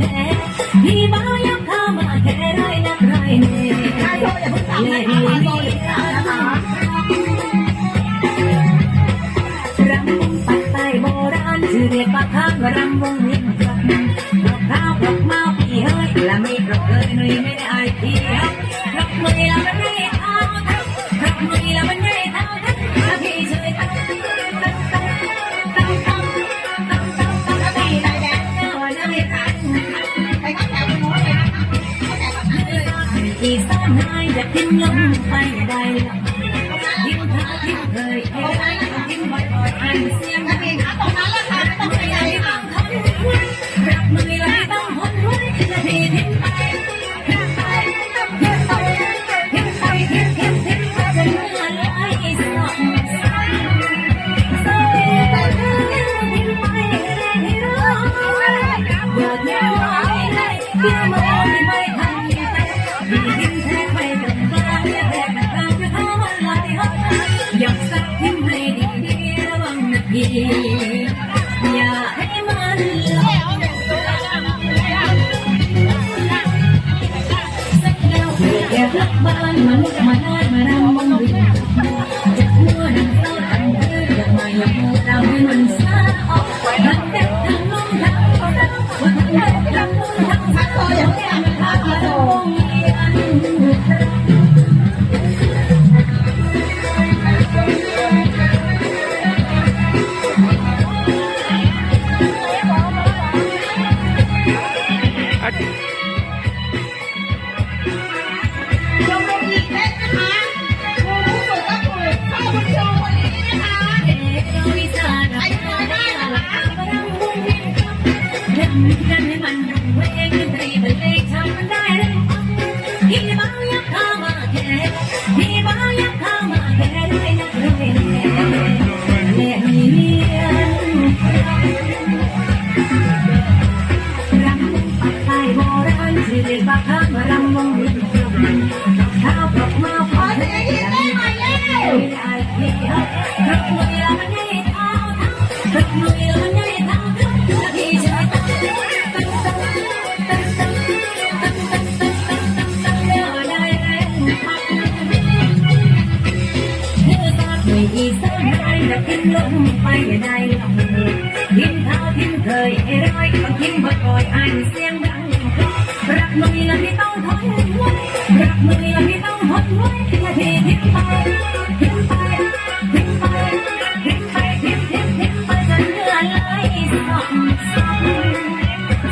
Yeah. tiếng ngắm bay bay tiếng thác tiếng thời những mọi người anh xem Yeah. นั้น Yeah. อีสานไอยจะกินลงไปในอำเภอกินท้าวกินเคยไอ้ร้อยต้องกินบ่อยอันเสียงดังรักมึงละพี่ต้องทนไว้รักมึงละพี่ต้องทนไว้ทิ้งทีทิ้งไปทิ้งไปทิ้งไปทิ้งไปทิ้งทิ้งทิ้งไปจนเหนื่อยเลยสองสอง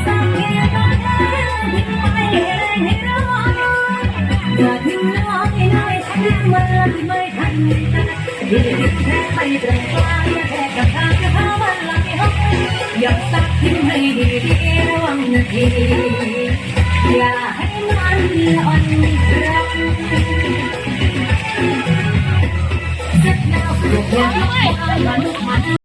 สองเดียวก็ได้ทิ้งไปให้ได้ให้ร้ออย่าทิ้งน้อยน้อยแค่เมื่อที่ไม่ทัน Thank you.